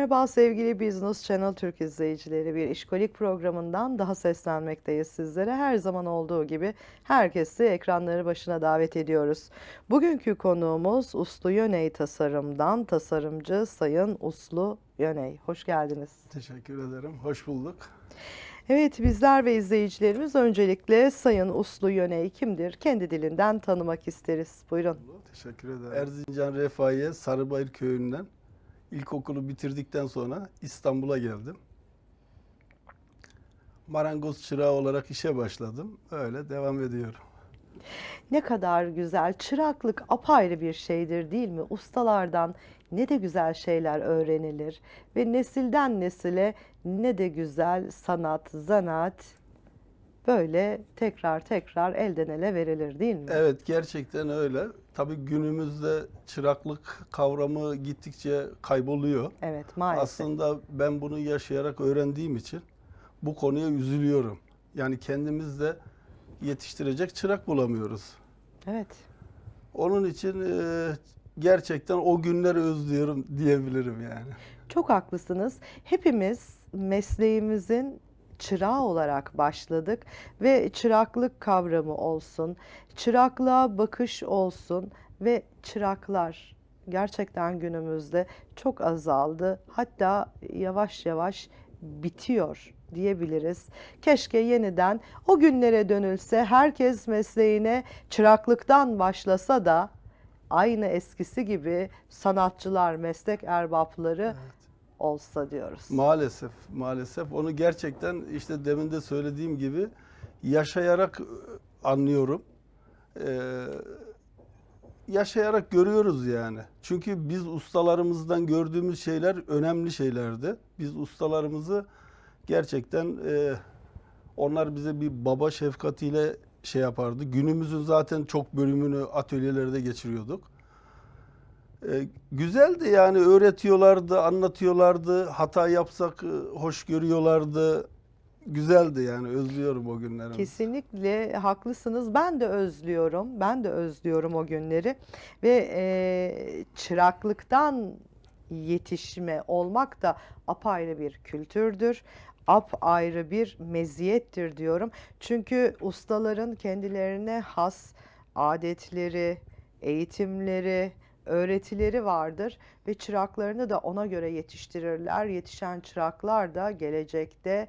Merhaba sevgili Business Channel Türk izleyicileri. Bir işkolik programından daha seslenmekteyiz sizlere. Her zaman olduğu gibi herkesi ekranları başına davet ediyoruz. Bugünkü konuğumuz Uslu Yöney Tasarım'dan tasarımcı Sayın Uslu Yöney. Hoş geldiniz. Teşekkür ederim. Hoş bulduk. Evet bizler ve izleyicilerimiz öncelikle Sayın Uslu Yöney kimdir? Kendi dilinden tanımak isteriz. Buyurun. Teşekkür ederim. Erzincan Refahiye Sarıbayır köyünden ilkokulu bitirdikten sonra İstanbul'a geldim. Marangoz çırağı olarak işe başladım. Öyle devam ediyorum. Ne kadar güzel. Çıraklık apayrı bir şeydir değil mi? Ustalardan ne de güzel şeyler öğrenilir ve nesilden nesile ne de güzel sanat, zanaat böyle tekrar tekrar elden ele verilir değil mi? Evet gerçekten öyle. Tabii günümüzde çıraklık kavramı gittikçe kayboluyor. Evet, maalesef. Aslında ben bunu yaşayarak öğrendiğim için bu konuya üzülüyorum. Yani kendimiz de yetiştirecek çırak bulamıyoruz. Evet. Onun için e, gerçekten o günleri özlüyorum diyebilirim yani. Çok haklısınız. Hepimiz mesleğimizin çırağı olarak başladık ve çıraklık kavramı olsun, çıraklığa bakış olsun ve çıraklar gerçekten günümüzde çok azaldı. Hatta yavaş yavaş bitiyor diyebiliriz. Keşke yeniden o günlere dönülse, herkes mesleğine çıraklıktan başlasa da aynı eskisi gibi sanatçılar, meslek erbapları olsa diyoruz. Maalesef, maalesef onu gerçekten işte demin de söylediğim gibi yaşayarak e, anlıyorum. Ee, yaşayarak görüyoruz yani. Çünkü biz ustalarımızdan gördüğümüz şeyler önemli şeylerdi. Biz ustalarımızı gerçekten e, onlar bize bir baba şefkatiyle şey yapardı. Günümüzün zaten çok bölümünü atölyelerde geçiriyorduk. E, güzeldi yani öğretiyorlardı, anlatıyorlardı. Hata yapsak e, hoş görüyorlardı. Güzeldi yani özlüyorum o günlerimi. Kesinlikle haklısınız. Ben de özlüyorum. Ben de özlüyorum o günleri. Ve e, çıraklıktan yetişme olmak da apayrı bir kültürdür. Apayrı bir meziyettir diyorum. Çünkü ustaların kendilerine has adetleri, eğitimleri, öğretileri vardır ve çıraklarını da ona göre yetiştirirler. Yetişen çıraklar da gelecekte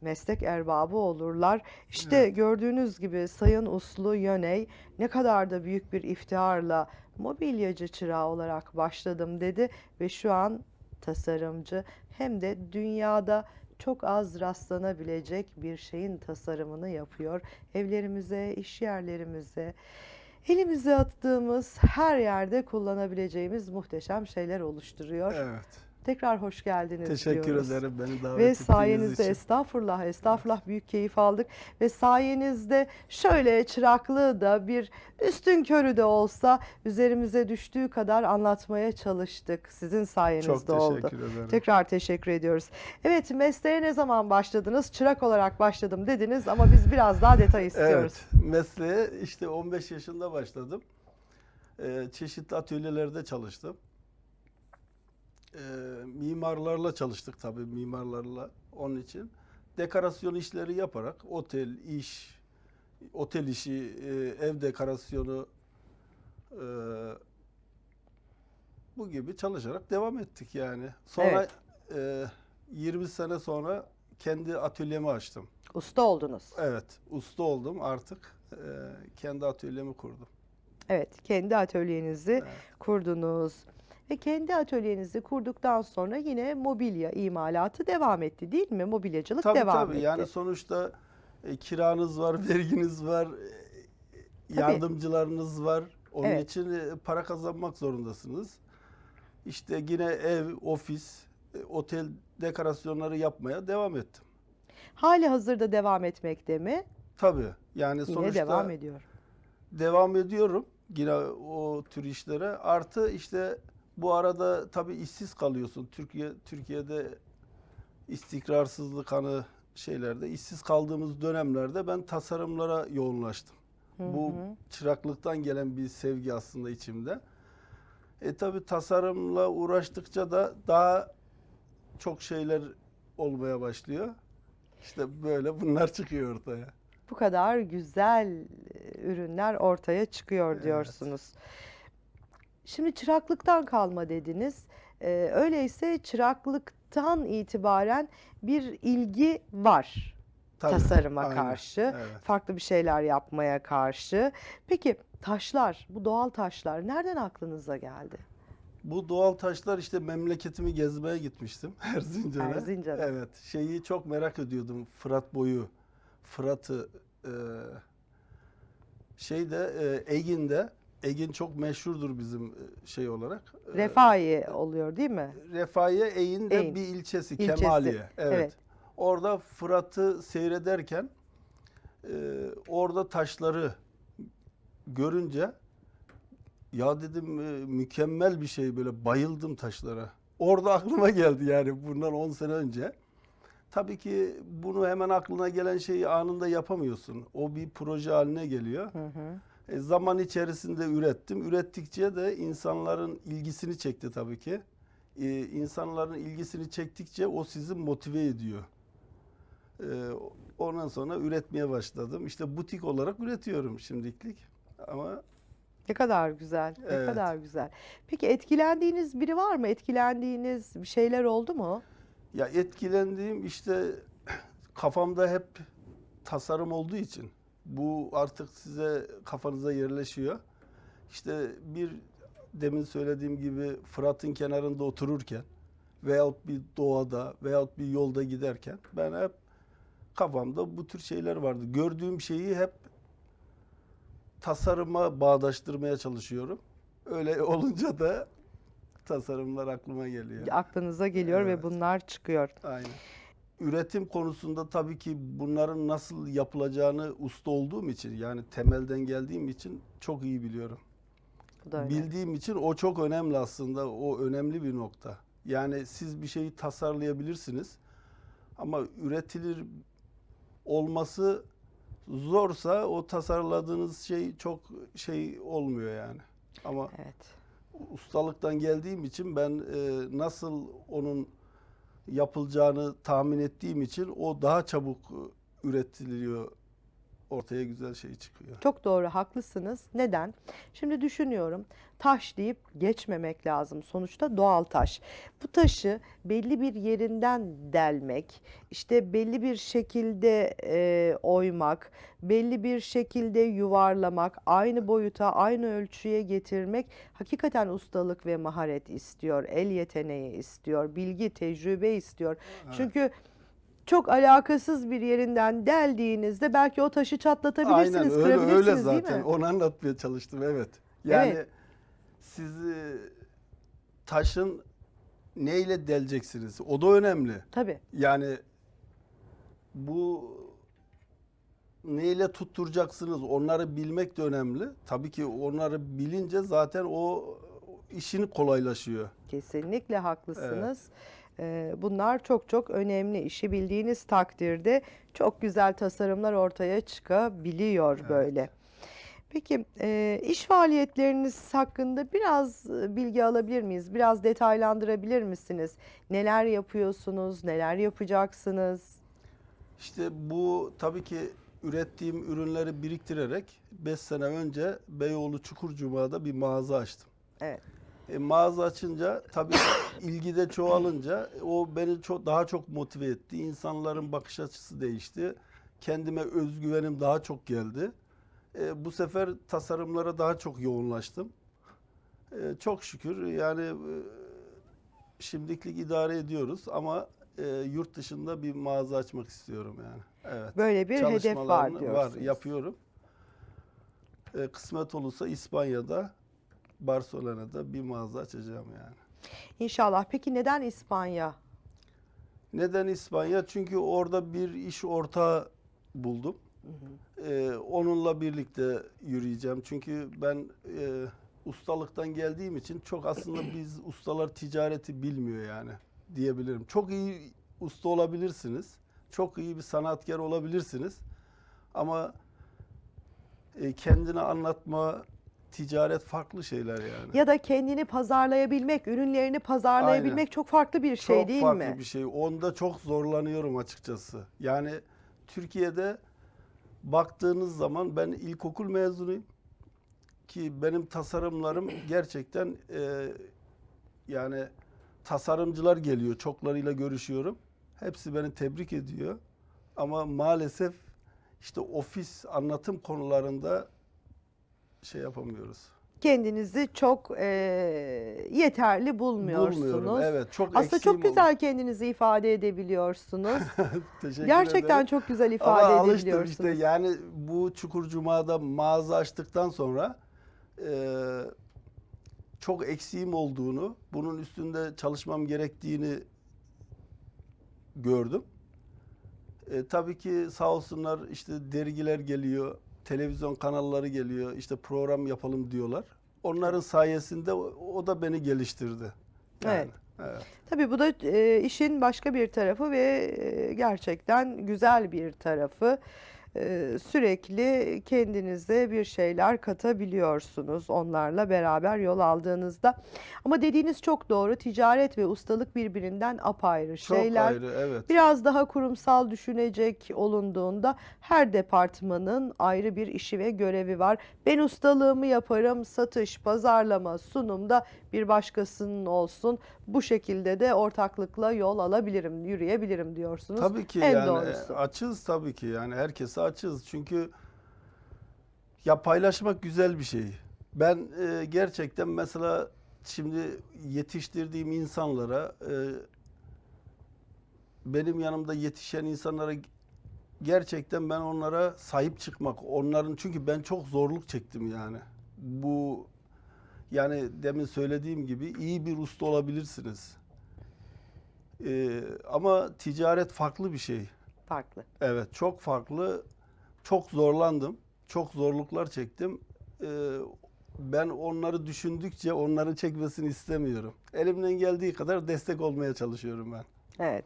meslek erbabı olurlar. İşte Evet. gördüğünüz gibi Sayın Uslu Yöney ne kadar da büyük bir iftiharla mobilyacı çırağı olarak başladım dedi ve şu an tasarımcı hem de dünyada çok az rastlanabilecek bir şeyin tasarımını yapıyor. Evlerimize, iş yerlerimize, elimize attığımız her yerde kullanabileceğimiz muhteşem şeyler oluşturuyor. Evet. Tekrar hoş geldiniz Teşekkür diyoruz. ederim beni davet Ve ettiğiniz sayenizde için. estağfurullah estağfurullah büyük keyif aldık ve sayenizde şöyle çıraklığı da bir üstün körü de olsa üzerimize düştüğü kadar anlatmaya çalıştık. Sizin sayenizde Çok oldu. teşekkür ederim. Tekrar teşekkür ediyoruz. Evet mesleğe ne zaman başladınız? Çırak olarak başladım dediniz ama biz biraz daha detay istiyoruz. Evet, mesleğe işte 15 yaşında başladım. Ee, çeşitli atölyelerde çalıştım. Ee, mimarlarla çalıştık tabii mimarlarla onun için. Dekorasyon işleri yaparak otel, iş, otel işi, e, ev dekorasyonu e, bu gibi çalışarak devam ettik yani. Sonra e, 20 sene sonra kendi atölyemi açtım. Usta oldunuz. Evet, usta oldum artık. Ee, kendi atölyemi kurdum. Evet, kendi atölyenizi Evet. kurdunuz. Ve kendi atölyenizi kurduktan sonra yine mobilya imalatı devam etti değil mi? Mobilyacılık Tabii devam tabii. etti. Yani sonuçta e, kiranız var, verginiz var, e, yardımcılarınız var. Onun Evet. için e, para kazanmak zorundasınız. İşte yine ev, ofis, e, otel dekorasyonları yapmaya devam ettim. Hali hazırda devam etmekte mi? Tabii. Yani Yine sonuçta devam ediyor. devam ediyorum yine o tür işlere. Artı işte bu arada tabii işsiz kalıyorsun. Türkiye Türkiye'de istikrarsızlık hani şeylerde işsiz kaldığımız dönemlerde ben tasarımlara yoğunlaştım. Bu çıraklıktan gelen bir sevgi aslında içimde. E tabii tasarımla uğraştıkça da daha çok şeyler olmaya başlıyor. İşte böyle bunlar çıkıyor ortaya. Bu kadar güzel e, ürünler ortaya çıkıyor Evet. Şimdi çıraklıktan kalma dediniz. Ee, öyleyse çıraklıktan itibaren bir ilgi var Tabii, tasarıma aynen, karşı, evet. farklı bir şeyler yapmaya karşı. Peki taşlar, bu doğal taşlar nereden aklınıza geldi? Bu doğal taşlar işte memleketimi gezmeye gitmiştim Erzincan'a. Erzincan'a. Evet. Şeyi çok merak ediyordum. Fırat boyu. Fırat'ı e, şeyde e, Egin'de Egin çok meşhurdur bizim e, şey olarak. E, Refai oluyor değil mi? Refahiye Eğin. bir ilçesi, İlçesi, Kemaliye. Evet. evet. Orada Fırat'ı seyrederken e, orada taşları görünce ya dedim mükemmel bir şey böyle bayıldım taşlara. Orada aklıma geldi yani bundan 10 sene önce. Tabii ki bunu hemen aklına gelen şeyi anında yapamıyorsun. O bir proje haline geliyor. Hı hı. E, zaman içerisinde ürettim. Ürettikçe de insanların ilgisini çekti tabii ki. E, insanların ilgisini çektikçe o sizi motive ediyor. E, ondan sonra üretmeye başladım. İşte butik olarak üretiyorum şimdilik. Ama Ne kadar güzel, ne Evet. kadar güzel. Peki etkilendiğiniz biri var mı? Etkilendiğiniz bir şeyler oldu mu? ya etkilendiğim işte kafamda hep tasarım olduğu için bu artık size kafanıza yerleşiyor. İşte bir demin söylediğim gibi Fırat'ın kenarında otururken veyahut bir doğada veyahut bir yolda giderken ben hep kafamda bu tür şeyler vardı. Gördüğüm şeyi hep tasarıma bağdaştırmaya çalışıyorum. Öyle olunca da tasarımlar aklıma geliyor. Aklınıza geliyor ve Evet. bunlar çıkıyor. Aynen. Üretim konusunda tabii ki bunların nasıl yapılacağını usta olduğum için yani temelden geldiğim için çok iyi biliyorum. Bildiğim için o çok önemli aslında. O önemli bir nokta. Yani siz bir şeyi tasarlayabilirsiniz ama üretilir olması zorsa o tasarladığınız şey çok şey olmuyor yani. Ama Evet. ustalıktan geldiğim için ben e, nasıl onun yapılacağını tahmin ettiğim için o daha çabuk e, üretiliyor. Ortaya güzel şey çıkıyor. Çok doğru, haklısınız. Neden? Şimdi düşünüyorum. Taş deyip geçmemek lazım. Sonuçta doğal taş. Bu taşı belli bir yerinden delmek, işte belli bir şekilde e, oymak, belli bir şekilde yuvarlamak, aynı boyuta, aynı ölçüye getirmek hakikaten ustalık ve maharet istiyor. El yeteneği istiyor, bilgi, tecrübe istiyor. Çünkü çok alakasız bir yerinden deldiğinizde belki o taşı çatlatabilirsiniz, Aynen öyle kırabilirsiniz öyle değil zaten. mi? Onu anlatmaya çalıştım evet. Yani Evet. siz e, taşın neyle deleceksiniz? O da önemli. Tabii. Yani bu neyle tutturacaksınız? Onları bilmek de önemli. Tabii ki onları bilince zaten o işin kolaylaşıyor. Kesinlikle haklısınız. Ee, Bunlar çok çok önemli. İşi bildiğiniz takdirde çok güzel tasarımlar ortaya çıkabiliyor böyle. Peki e, iş faaliyetleriniz hakkında biraz e, bilgi alabilir miyiz? Biraz detaylandırabilir misiniz? Neler yapıyorsunuz? Neler yapacaksınız? İşte bu tabii ki ürettiğim ürünleri biriktirerek 5 sene önce Beyoğlu Çukurcuma'da bir mağaza açtım. Evet. E, mağaza açınca tabii ilgi de çoğalınca o beni çok daha çok motive etti. İnsanların bakış açısı değişti. Kendime özgüvenim daha çok geldi. E, bu sefer tasarımlara daha çok yoğunlaştım. E, çok şükür yani e, şimdilik idare ediyoruz ama e, yurt dışında bir mağaza açmak istiyorum yani. Evet. Böyle bir hedef var diyorsunuz. Var, yapıyorum. E, kısmet olursa İspanya'da, Barcelona'da bir mağaza açacağım yani. İnşallah. Peki neden İspanya? Neden İspanya? Çünkü orada bir iş ortağı buldum. E, onunla birlikte yürüyeceğim. Çünkü ben e, ustalıktan geldiğim için çok aslında biz ustalar ticareti bilmiyor yani diyebilirim. Çok iyi usta olabilirsiniz. Çok iyi bir sanatkar olabilirsiniz. Ama e, kendini anlatma, ticaret farklı şeyler yani. Ya da kendini pazarlayabilmek, ürünlerini pazarlayabilmek Aynen. çok farklı bir şey çok değil farklı mi? bir şey. Onda çok zorlanıyorum açıkçası. Yani Türkiye'de baktığınız zaman ben ilkokul mezunuyum ki benim tasarımlarım gerçekten e, yani tasarımcılar geliyor. Çoklarıyla görüşüyorum. Hepsi beni tebrik ediyor. Ama maalesef işte ofis anlatım konularında şey yapamıyoruz. Kendinizi çok e, yeterli bulmuyorsunuz. Bulmuyorum. Evet, çok Aslında çok oldu. güzel kendinizi ifade edebiliyorsunuz. Teşekkür Gerçekten ederim. çok güzel Ama ifade alıştım edebiliyorsunuz. işte yani bu Çukurcuma'da mağaza açtıktan sonra e, çok eksiğim olduğunu, bunun üstünde çalışmam gerektiğini gördüm. E, tabii ki sağ olsunlar işte dergiler geliyor, televizyon kanalları geliyor, işte program yapalım diyorlar. Onların sayesinde o, o da beni geliştirdi. Yani, Evet. evet. Tabii bu da e, işin başka bir tarafı ve e, gerçekten güzel bir tarafı. E, sürekli kendinize bir şeyler katabiliyorsunuz onlarla beraber yol aldığınızda. Ama dediğiniz çok doğru. Ticaret ve ustalık birbirinden apayrı Çok şeyler. ayrı, evet. Biraz daha kurumsal düşünecek olunduğunda her departmanın ayrı bir işi ve görevi var. Ben ustalığımı yaparım, satış, pazarlama, sunumda bir başkasının olsun. Bu şekilde de ortaklıkla yol alabilirim, yürüyebilirim diyorsunuz. Tabii ki en yani doğrusu. açız tabii ki yani herkese açız çünkü ya paylaşmak güzel bir şey. Ben e, gerçekten mesela şimdi yetiştirdiğim insanlara e, benim yanımda yetişen insanlara gerçekten ben onlara sahip çıkmak onların çünkü ben çok zorluk çektim yani. Bu yani demin söylediğim gibi iyi bir usta olabilirsiniz. E, ama ticaret farklı bir şey. Farklı. Evet çok farklı. Çok zorlandım. Çok zorluklar çektim. Ee, ben onları düşündükçe onları çekmesini istemiyorum. Elimden geldiği kadar destek olmaya çalışıyorum ben. Evet.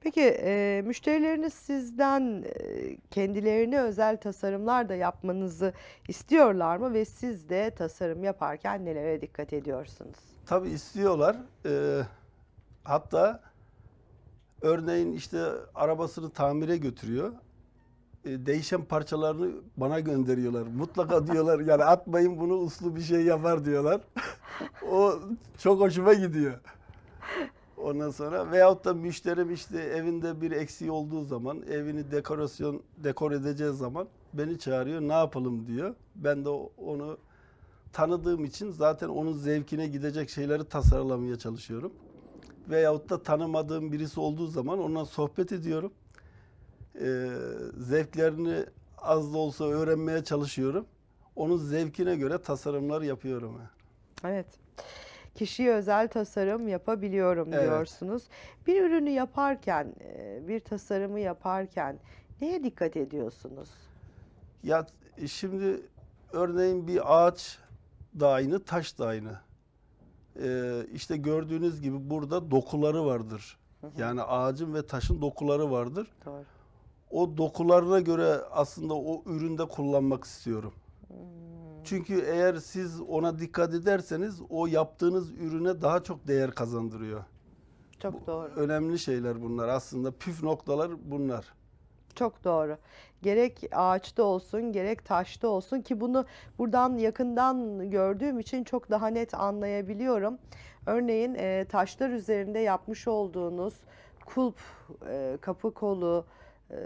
Peki e, müşterileriniz sizden e, kendilerine özel tasarımlar da yapmanızı istiyorlar mı ve siz de tasarım yaparken nelere dikkat ediyorsunuz? Tabii istiyorlar. Ee, hatta örneğin işte arabasını tamire götürüyor. Ee, değişen parçalarını bana gönderiyorlar. Mutlaka diyorlar yani atmayın bunu uslu bir şey yapar diyorlar. o çok hoşuma gidiyor. Ondan sonra veyahut da müşterim işte evinde bir eksiği olduğu zaman evini dekorasyon dekor edeceği zaman beni çağırıyor ne yapalım diyor. Ben de onu tanıdığım için zaten onun zevkine gidecek şeyleri tasarlamaya çalışıyorum. Veyahut da tanımadığım birisi olduğu zaman onunla sohbet ediyorum. Ee, zevklerini az da olsa öğrenmeye çalışıyorum. Onun zevkine göre tasarımlar yapıyorum. Evet. Kişiye özel tasarım yapabiliyorum Evet. diyorsunuz. Bir ürünü yaparken, e, bir tasarımı yaparken neye dikkat ediyorsunuz? Ya e, şimdi örneğin bir ağaç da aynı, taş da aynı. Ee, işte gördüğünüz gibi burada dokuları vardır. Yani ağacın ve taşın dokuları vardır. Doğru. O dokularına göre aslında o üründe kullanmak istiyorum. Çünkü eğer siz ona dikkat ederseniz o yaptığınız ürüne daha çok değer kazandırıyor. Çok doğru. Önemli şeyler bunlar aslında püf noktalar bunlar. Çok doğru. Gerek ağaçta olsun, gerek taşta olsun ki bunu buradan yakından gördüğüm için çok daha net anlayabiliyorum. Örneğin e, taşlar üzerinde yapmış olduğunuz kulp, e, kapı kolu e,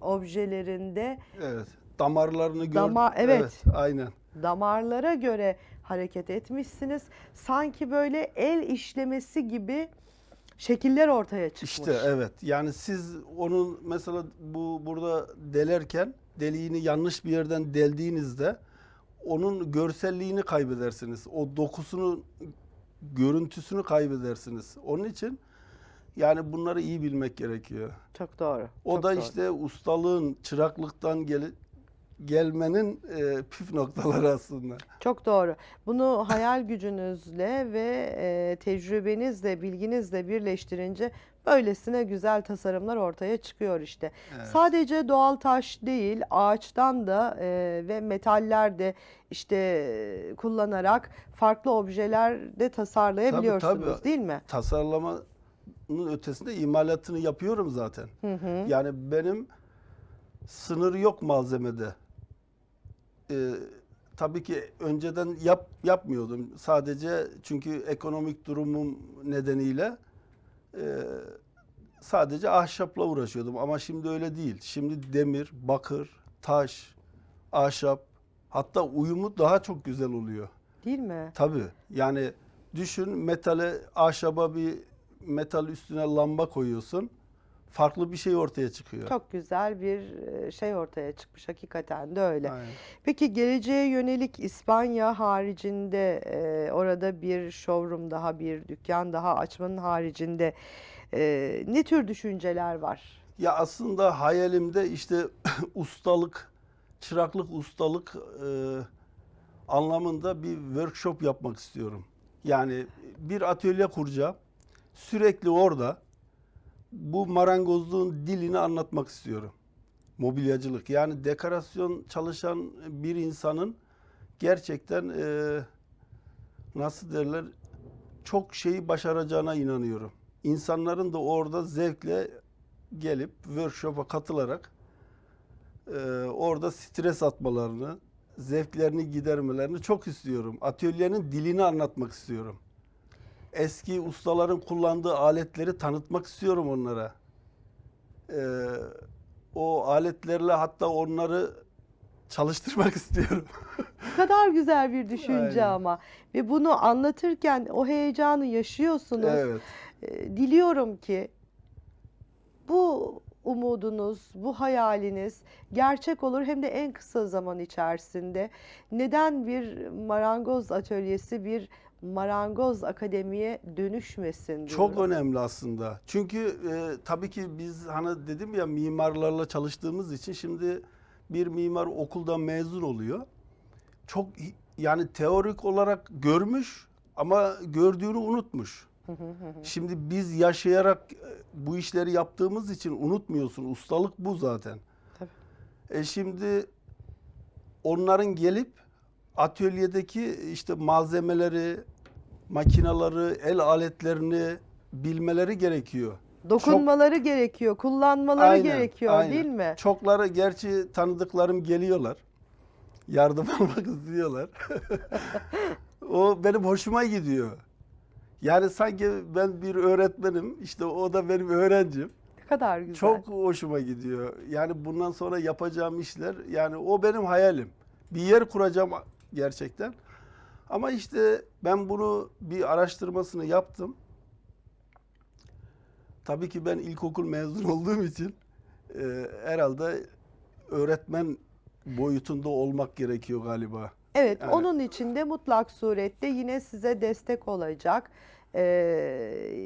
objelerinde Evet. Damarlarını gör. Damar- evet. aynen. damarlara göre hareket etmişsiniz. Sanki böyle el işlemesi gibi şekiller ortaya çıkmış. İşte evet. Yani siz onun mesela bu burada delerken deliğini yanlış bir yerden deldiğinizde onun görselliğini kaybedersiniz. O dokusunun görüntüsünü kaybedersiniz. Onun için yani bunları iyi bilmek gerekiyor. Çok doğru. O çok da doğru. işte ustalığın, çıraklıktan gel gelmenin e, püf noktaları aslında. Çok doğru. Bunu hayal gücünüzle ve e, tecrübenizle, bilginizle birleştirince Böylesine güzel tasarımlar ortaya çıkıyor işte. Evet. Sadece doğal taş değil, ağaçtan da e, ve metaller de işte e, kullanarak farklı objeler de tasarlayabiliyorsunuz tabii. değil mi? tasarlamanın ötesinde imalatını yapıyorum zaten. Hı hı. Yani benim sınırı yok malzemede. Ee, tabii ki önceden yap yapmıyordum. Sadece çünkü ekonomik durumum nedeniyle e, sadece ahşapla uğraşıyordum. Ama şimdi öyle değil. Şimdi demir, bakır, taş, ahşap hatta uyumu daha çok güzel oluyor. Değil mi? Tabii. Yani düşün metale, ahşaba bir metal üstüne lamba koyuyorsun. Farklı bir şey ortaya çıkıyor. Çok güzel bir e, şey ortaya çıkmış hakikaten de öyle. Aynen. Peki geleceğe yönelik İspanya haricinde e, orada bir showroom daha bir dükkan daha açmanın haricinde e, ne tür düşünceler var? Ya aslında hayalimde işte ustalık, çıraklık ustalık e, anlamında bir workshop yapmak istiyorum. Yani bir atölye kuracağım. Sürekli orada bu marangozluğun dilini anlatmak istiyorum. Mobilyacılık yani dekorasyon çalışan bir insanın gerçekten e, nasıl derler çok şeyi başaracağına inanıyorum. İnsanların da orada zevkle gelip workshop'a katılarak e, orada stres atmalarını, zevklerini gidermelerini çok istiyorum. Atölyenin dilini anlatmak istiyorum. Eski ustaların kullandığı aletleri tanıtmak istiyorum onlara. E, o aletlerle hatta onları çalıştırmak istiyorum. Ne kadar güzel bir düşünce Aynen. ama ve bunu anlatırken o heyecanı yaşıyorsunuz. evet. E, Diliyorum ki bu umudunuz, bu hayaliniz gerçek olur hem de en kısa zaman içerisinde. Neden bir marangoz atölyesi, bir marangoz akademiye dönüşmesin Çok diyorum. önemli aslında. Çünkü e, tabii ki biz hani dedim ya mimarlarla çalıştığımız için şimdi bir mimar okuldan mezun oluyor. Çok yani teorik olarak görmüş ama gördüğünü unutmuş. Şimdi biz yaşayarak e, bu işleri yaptığımız için unutmuyorsun. Ustalık bu zaten. Tabii. E şimdi onların gelip atölyedeki işte malzemeleri, makinaları, el aletlerini bilmeleri gerekiyor. Dokunmaları gerekiyor, kullanmaları Aynen, gerekiyor aynen. değil mi? Çokları gerçi tanıdıklarım geliyorlar. Yardım almak istiyorlar. o benim hoşuma gidiyor. Yani sanki ben bir öğretmenim, işte o da benim öğrencim. Ne kadar güzel. Çok hoşuma gidiyor. Yani bundan sonra yapacağım işler, yani o benim hayalim. Bir yer kuracağım gerçekten. Ama işte ben bunu bir araştırmasını yaptım. Tabii ki ben ilkokul mezun olduğum için e, herhalde öğretmen boyutunda olmak gerekiyor galiba. Evet, Yani- onun için de mutlak surette yine size destek olacak e,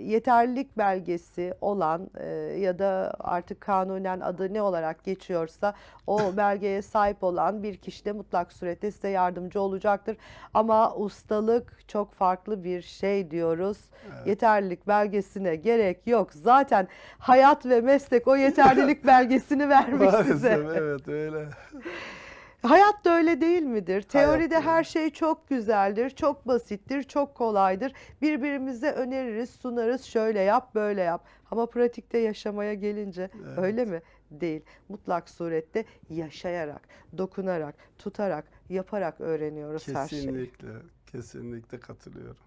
yeterlilik belgesi olan e, ya da artık kanunen adı ne olarak geçiyorsa o belgeye sahip olan bir kişi de mutlak surette size yardımcı olacaktır. Ama ustalık çok farklı bir şey diyoruz. Yeterlilik belgesine gerek yok. Zaten hayat ve meslek o yeterlilik belgesini vermiş size. Maalesef evet öyle. Hayat da öyle değil midir? Teoride Hayat her şey çok güzeldir, çok basittir, çok kolaydır. Birbirimize öneririz, sunarız, şöyle yap, böyle yap. Ama pratikte yaşamaya gelince Evet. öyle mi? Değil. Mutlak surette yaşayarak, dokunarak, tutarak, yaparak öğreniyoruz her şeyi. Kesinlikle, kesinlikle katılıyorum.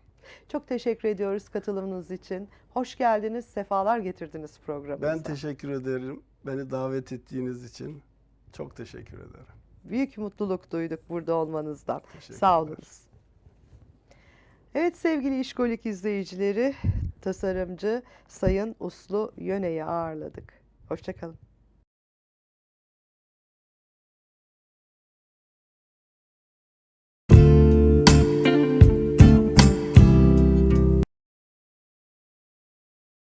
Çok teşekkür ediyoruz katılımınız için. Hoş geldiniz, sefalar getirdiniz programımıza. Ben teşekkür ederim. Beni davet ettiğiniz için çok teşekkür ederim. Büyük mutluluk duyduk burada olmanızdan. Sağ olunuz. Evet sevgili İşkolik izleyicileri, tasarımcı Sayın Uslu Yöne'yi ağırladık. Hoşçakalın.